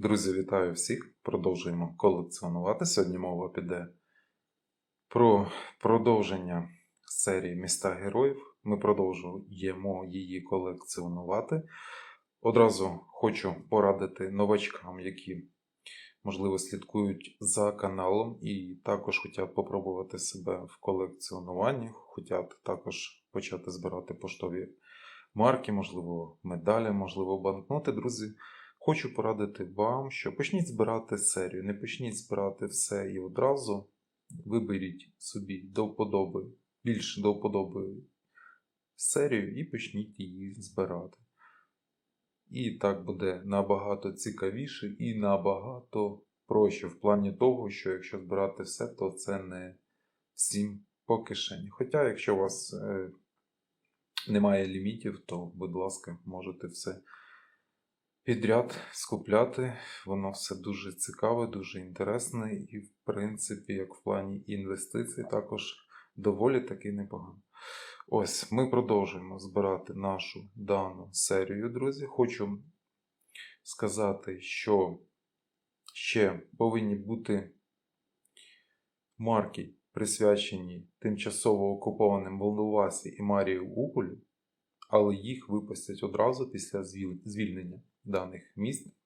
Друзі, вітаю всіх! Продовжуємо колекціонувати. Сьогодні мова піде про продовження серії Міста Героїв. Ми продовжуємо її колекціонувати. Одразу хочу порадити новачкам, які, можливо, слідкують за каналом і також хочуть попробувати себе в колекціонуванні, хочуть також почати збирати поштові марки, можливо, медалі, можливо, банкноти. Друзі, Хочу порадити вам, що почніть збирати серію, не почніть збирати все і одразу. Виберіть собі до вподоби, більш до вподоби серію і почніть її збирати. І так буде набагато цікавіше і набагато проще в плані того, що якщо збирати все, то це не всім по кишені. Хоча, якщо у вас е, немає лімітів, то, будь ласка, можете все підряд скупляти. Воно все дуже цікаве, дуже інтересне і, в принципі, як в плані інвестицій, також доволі таки непогано. Ось ми продовжуємо збирати нашу дану серію, друзі. Хочу сказати, що ще повинні бути марки, присвячені тимчасово окупованим Волновасі і Маріуполю, але їх випустять одразу після звільнення даних міст,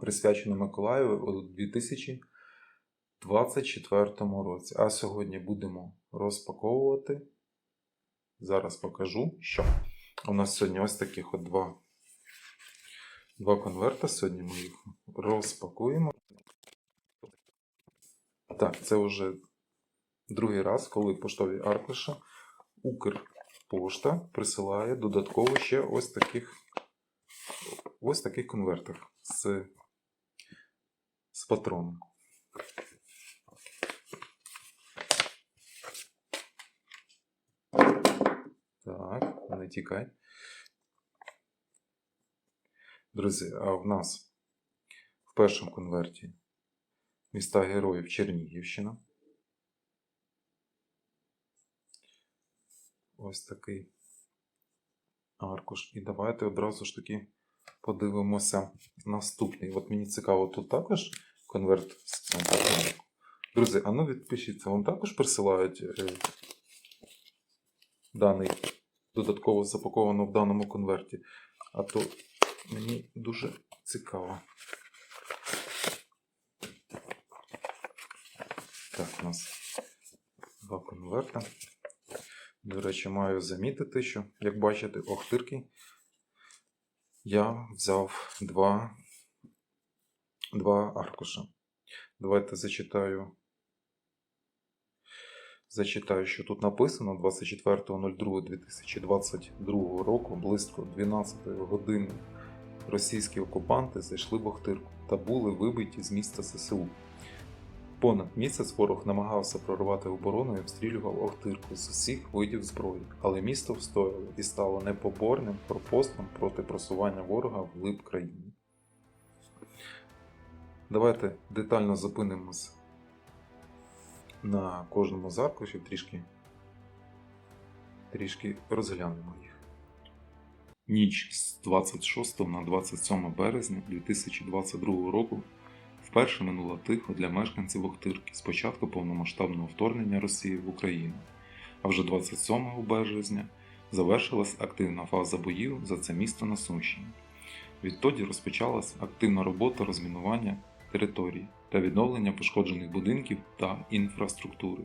присвячено Миколаєву у 2024 році. А сьогодні будемо розпаковувати. Зараз покажу, що у нас сьогодні ось таких от два, два конверта. Сьогодні ми їх розпакуємо. Так, це вже другий раз, коли поштові аркуші Укрпошта присилає додатково ще ось таких ось таких конвертах з, з патроном. Так, не тікай. Друзі, а в нас в першому конверті міста героїв Чернігівщина. Ось такий аркуш. І давайте одразу ж таки подивимося наступний. От мені цікаво, тут також конверт з. Друзі, а ну відпишіться, вам також присилають е, даний додатково запаковано в даному конверті. А то мені дуже цікаво. Так, у нас два конверта. До речі, маю замітити, що, як бачите, охтирки я взяв два, два аркуша. Давайте зачитаю. Зачитаю, що тут написано 24.02.2022 року близько 12 години російські окупанти зайшли в Охтирку та були вибиті з міста ССУ. Понад місяць ворог намагався прорвати оборону і обстрілював Охтирку з усіх видів зброї, але місто встояло і стало непоборним пропостом проти просування ворога в глиб країни. Давайте детально зупинимось на кожному з аркушів, трішки, трішки розглянемо їх. Ніч з 26 на 27 березня 2022 року вперше минула тихо для мешканців Охтирки з початку повномасштабного вторгнення Росії в Україну. А вже 27 березня завершилась активна фаза боїв за це місто на Сумщині. Відтоді розпочалась активна робота розмінування території та відновлення пошкоджених будинків та інфраструктури.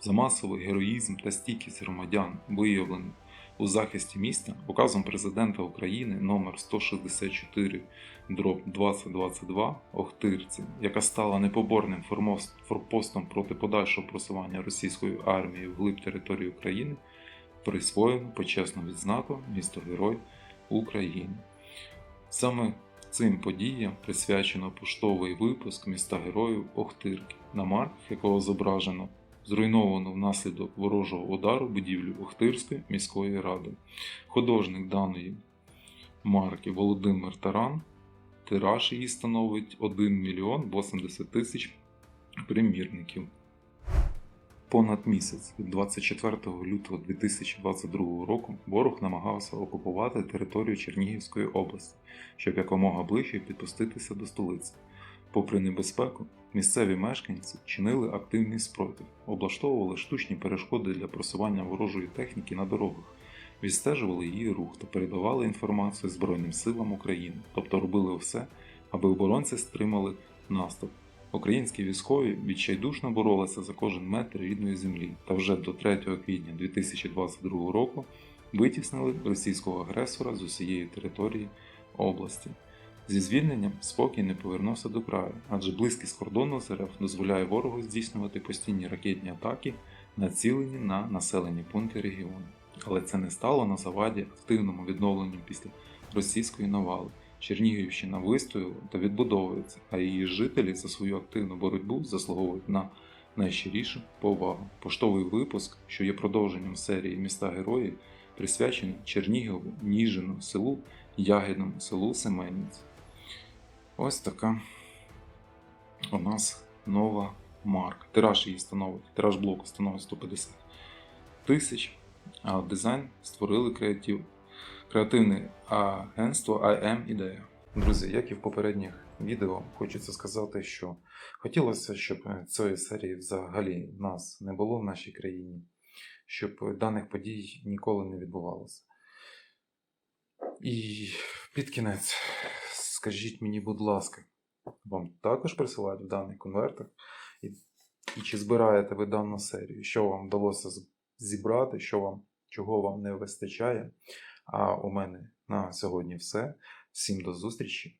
За масовий героїзм та стійкість громадян, виявлених у захисті міста, указом президента України номер 164 дроб 2022 Охтирці, яка стала непоборним форпостом проти подальшого просування російської армії вглиб території України, присвоєно почесну відзнаку місто Герой України. Саме цим подіям присвячено поштовий випуск міста Героїв Охтирки, на марках якого зображено зруйновану внаслідок ворожого удару будівлю Охтирської міської ради. Художник даної марки Володимир Таран. Тираж її становить 1 мільйон 80 тисяч примірників. понад місяць, від 24 лютого 2022 року, ворог намагався окупувати територію Чернігівської області, щоб якомога ближче підпуститися до столиці. Попри небезпеку, місцеві мешканці чинили активний спротив, облаштовували штучні перешкоди для просування ворожої техніки на дорогах, відстежували її рух та передавали інформацію Збройним силам України, тобто робили все, аби оборонці стримали наступ. Українські військові відчайдушно боролися за кожен метр рідної землі та вже до 3 квітня 2022 року витіснили російського агресора з усієї території області. Зі звільненням спокій не повернувся до краю, адже близькість кордону з РФ дозволяє ворогу здійснювати постійні ракетні атаки, націлені на населені пункти регіону. Але це не стало на заваді активному відновленню після російської навали. Чернігівщина вистояла та відбудовується, а її жителі за свою активну боротьбу заслуговують на найщирішу повагу. Поштовий випуск, що є продовженням серії Міста Герої, присвячений Чернігову, Ніжину, селу, Ягідному, селу Семенівці. Ось така у нас нова марка. Тираж її становить, тираж блоку становить 150 тисяч, а дизайн створили креатив, креативне агентство IM Ідея. Друзі, як і в попередніх відео, хочеться сказати, що хотілося, щоб цієї серії взагалі в нас не було в нашій країні, щоб даних подій ніколи не відбувалося. І під кінець, скажіть мені, будь ласка, вам також присилають в даний конвертик? І, і чи збираєте ви дану серію? Що вам вдалося зібрати, що вам, чого вам не вистачає? А у мене на сьогодні все. Всім до зустрічі